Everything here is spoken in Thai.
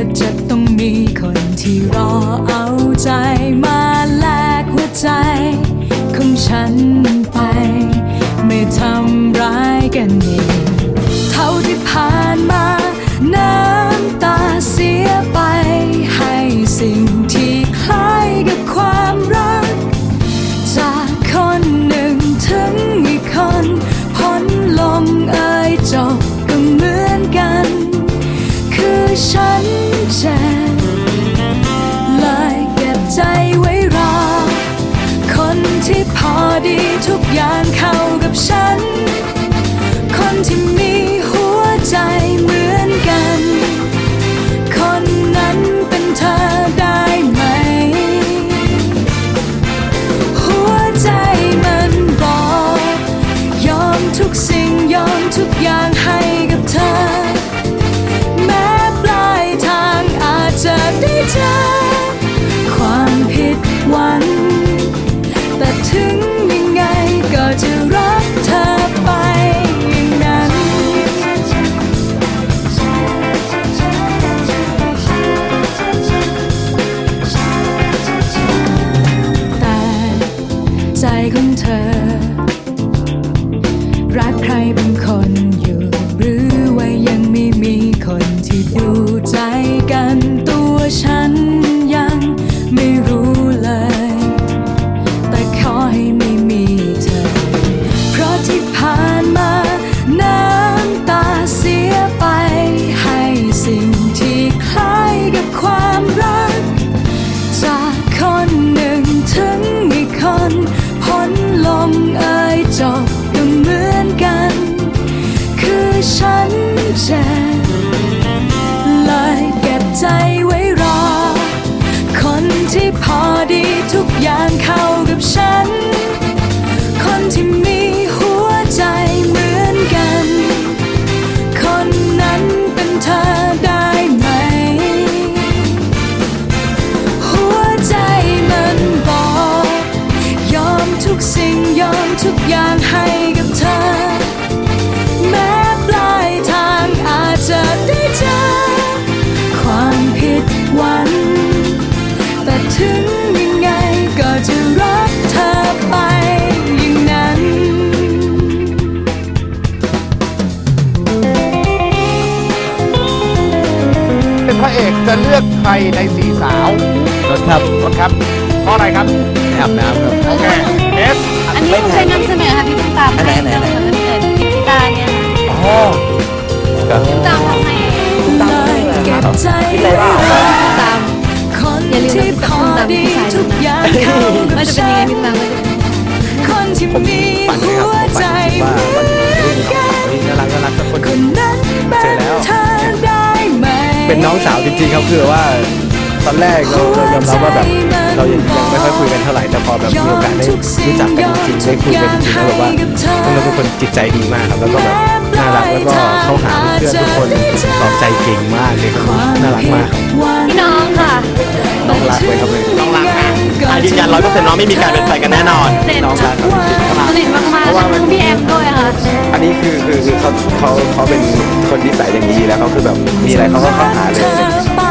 ว่าจะต้องมีคนที่รอเอาใจมาแลกหัวใจของฉันไป ไม่ทำร้ายกันเองเท่าที่ผ่านมา น้ำตาเสียไป ให้สิ่งที่คล้ายกับความรัก จากคนหนึ่งถึงอีกคนพ้นลมเอ่ยจบก็เหมือนกัน คือฉัน เจ็บเลยเก็บใจไว้รอ คนที่พอดีทุกอย่าง คือฉันเจ็บเลยเก็บใจไว้รอ คนที่พอดีทุกอย่างเข้ากับฉัน คนที่มีหัวใจเหมือนกัน คนนั้นเป็นเธอได้ไหม หัวใจมันบอก ยอมทุกสิ่งยอมทุกอย่างให้ เลือกใครในสี่สาวรถครับรถครับ เพราะอะไรครับอาบน้ำครับ โอเคเอสอันนี้ผมเคยนำเสนอค่ะพี่ตุ้มตามอันไหนอันไหนอันไหนเกิดพิจิตาเนี่ยค่ะอ๋อครับตุ้มตามทำไมเลยเก็บใจไว้รอตามคนอย่าลืมที่นะพอดีทุกอย่างเข้าว่ากับจะเป็นฉัยังไงนพี่ตุ้มตามเลยคนที่มี เป็นน้องสาวจริงๆครับคือว่าตอนแรกเราเรายอมรับว่าแบบเรายังยังไม่ค่อยคุยกันเท่าไหร่แต่พอแบบมีโอกาสได้รู้จักกันจริงๆได้คุยกันจริงๆแล้วแบบว่าเราเป็นคนจิตใจดีมากครับแล้วก็แบบน่ารักแล้วก็เข้าหาเพื่อนทุกคนตอบใจเก่งมากเลยครับน่ารักมากพี่น้องค่ะ น้องรักไว้ครับเลยน้องรักนะอะ ยืนยันร้อยเปอร์เซ็นต์น้องไม่มีการเป็นแฟนกันแน่นอน เด่นน้องรักครับจริงๆสนิทมากๆทั้งพี่แอมด้วยค่ะ อันนี้คือคือคือเขาเขาเขาเป็นคนนิสัยอย่างนี้แล้วเขาคือแบบมีอะไรเขาก็เข้าหาเลยเธอไป